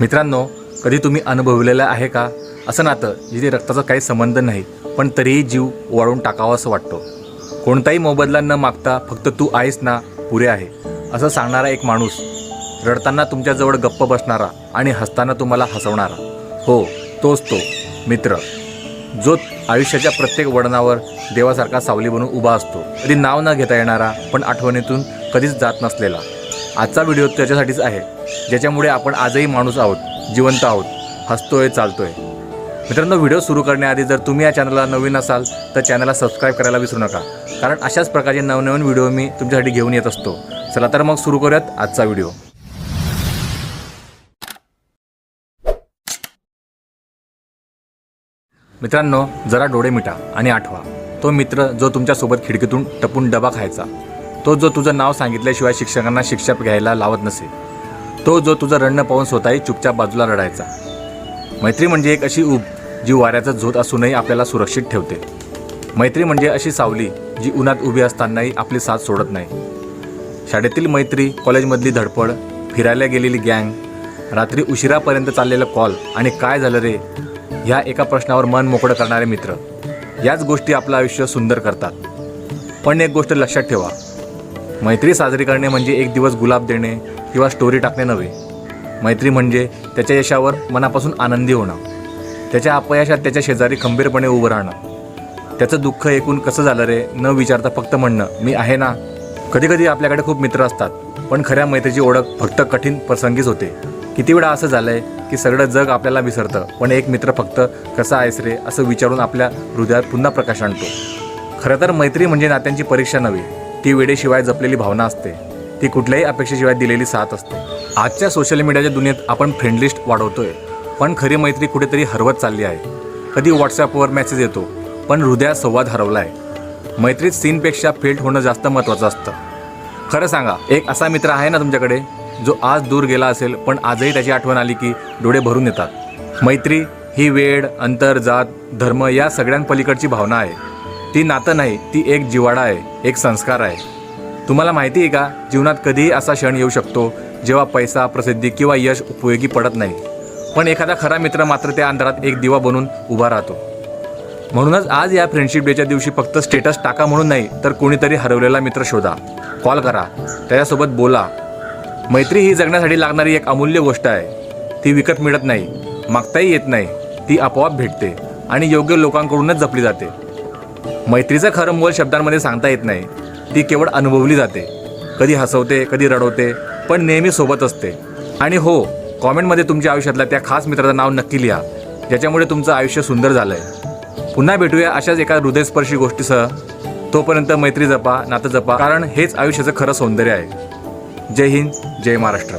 मित्रांनो कधी तुम्ही अनुभवलेलं आहे का? असं नातं जिथे रक्ताचा काही संबंध नाही पण तरीही जीव वाळून टाकावा असं वाटतो. कोणताही मोबदला न मागता फक्त तू आहेस ना पुरे आहे असं सांगणारा एक माणूस रडताना तुमच्याजवळ गप्प बसणारा आणि हसताना तुम्हाला हसवणारा. हो तोच तो मित्र जो आयुष्याच्या प्रत्येक वळणावर देवासारखा सावली बनून उभा असतो. कधी नाव न घेता येणारा पण आठवणीतून कधीच जात नसलेला. आजचा व्हिडिओ त्याच्यासाठीच आहे ज्याच्यामुळे आपण आजही माणूस आहोत जिवंत आहोत हसतोय चालतोय. मित्रांनो व्हिडिओ सुरू करण्याआधी जर तुम्ही या चॅनलला नवीन असाल तर चॅनलला सबस्क्राईब करायला विसरू नका. कारण अशाच प्रकारचे नवनवीन व्हिडिओ मी तुमच्यासाठी घेऊन येत असतो. चला तर मग सुरू करूयात आजचा व्हिडिओ. मित्रांनो जरा डोळे मिटा आणि आठवा. तो मित्र जो तुमच्यासोबत खिडकीतून टपून डबा खायचा. तो जो तुझं नाव सांगितल्याशिवाय शिक्षकांना शिक्षा घ्यायला लावत नसे. तो जो तुझं रडणं पाहून स्वतःही चुपचाप बाजूला रडायचा. मैत्री म्हणजे एक अशी ऊब जी वाऱ्याचा झोत असूनही आपल्याला सुरक्षित ठेवते. मैत्री म्हणजे अशी सावली जी उन्हात उभी असतानाही आपली साथ सोडत नाही. शाळेतील मैत्री कॉलेजमधली धडपड फिरायला गेलेली गँग रात्री उशिरापर्यंत चाललेलं कॉल आणि काय झालं रे ह्या एका प्रश्नावर मन मोकळं करणारे मित्र. याच गोष्टी आपलं आयुष्य सुंदर करतात. पण एक गोष्ट लक्षात ठेवा मैत्री साजरी करणे म्हणजे एक दिवस गुलाब देणे किंवा स्टोरी टाकणे नव्हे. मैत्री म्हणजे त्याच्या यशावर मनापासून आनंदी होणं. त्याच्या अपयशात त्याच्या शेजारी खंबीरपणे उभं राहणं. त्याचं दुःख ऐकून कसं झालं रे न विचारता फक्त म्हणणं मी आहे ना? कधीकधी आपल्याकडे खूप मित्र असतात पण खऱ्या मैत्रीची ओळख फक्त कठीण प्रसंगीच होते. किती वेळा असं झालंय की सगळं जग आपल्याला विसरतं पण एक मित्र फक्त कसा आहेस रे? असं विचारून आपल्या हृदयात पुन्हा प्रकाश आणतो. खरं तर मैत्री म्हणजे नात्यांची परीक्षा नव्हे ती वेळेशिवाय जपलेली भावना असते. ती कुठल्याही अपेक्षेशिवाय दिलेली साथ असते. आजच्या सोशल मीडियाच्या दुनियेत आपण फ्रेंड लिस्ट वाढवतोय. पण खरी मैत्री कुठेतरी हरवत चालली आहे. कधी व्हॉट्सॲपवर मेसेज येतो पण हृदयात संवाद हरवला आहे मैत्रीत सीनपेक्षा फेल्ट होणं जास्त महत्त्वाचं असतं. खरं सांगा एक असा मित्र आहे ना तुमच्याकडे जो आज दूर गेला असेल पण आजही त्याची आठवण आली की डोळे भरून येतात. मैत्री ही वेळ अंतर जात धर्म या सगळ्यांपलीकडची भावना आहे. ती नातं नाही ती एक जिवाडा आहे एक संस्कार आहे. तुम्हाला माहिती आहे का जीवनात कधीही असा क्षण येऊ शकतो जेव्हा पैसा प्रसिद्धी किंवा यश उपयोगी पडत नाही. पण एखादा खरा मित्र मात्र त्या अंधारात एक दिवा बनून उभा राहतो. म्हणूनच आज या फ्रेंडशिप डेच्या दिवशी फक्त स्टेटस टाका म्हणून नाही तर कोणीतरी हरवलेला मित्र शोधा. कॉल करा. त्याच्यासोबत बोला. मैत्री ही जगण्यासाठी लागणारी एक अमूल्य गोष्ट आहे. ती विकत मिळत नाही मागताही येत नाही ती आपोआप भेटते आणि योग्य लोकांकडूनच जपली जाते. मैत्रीचं खरं मोल शब्दांमध्ये सांगता येत नाही. ती केवळ अनुभवली जाते. कधी हसवते कधी रडवते पण नेहमी सोबत असते. आणि हो कॉमेंटमध्ये तुमच्या आयुष्यातल्या त्या खास मित्राचं नाव नक्की लिहा ज्याच्यामुळे तुमचं आयुष्य सुंदर झालं आहे पुन्हा भेटूया अशाच एका हृदयस्पर्शी गोष्टीसह. तोपर्यंत मैत्री जपा नातं जपा कारण हेच आयुष्याचं खरं सौंदर्य आहे. जय हिंद जय महाराष्ट्र.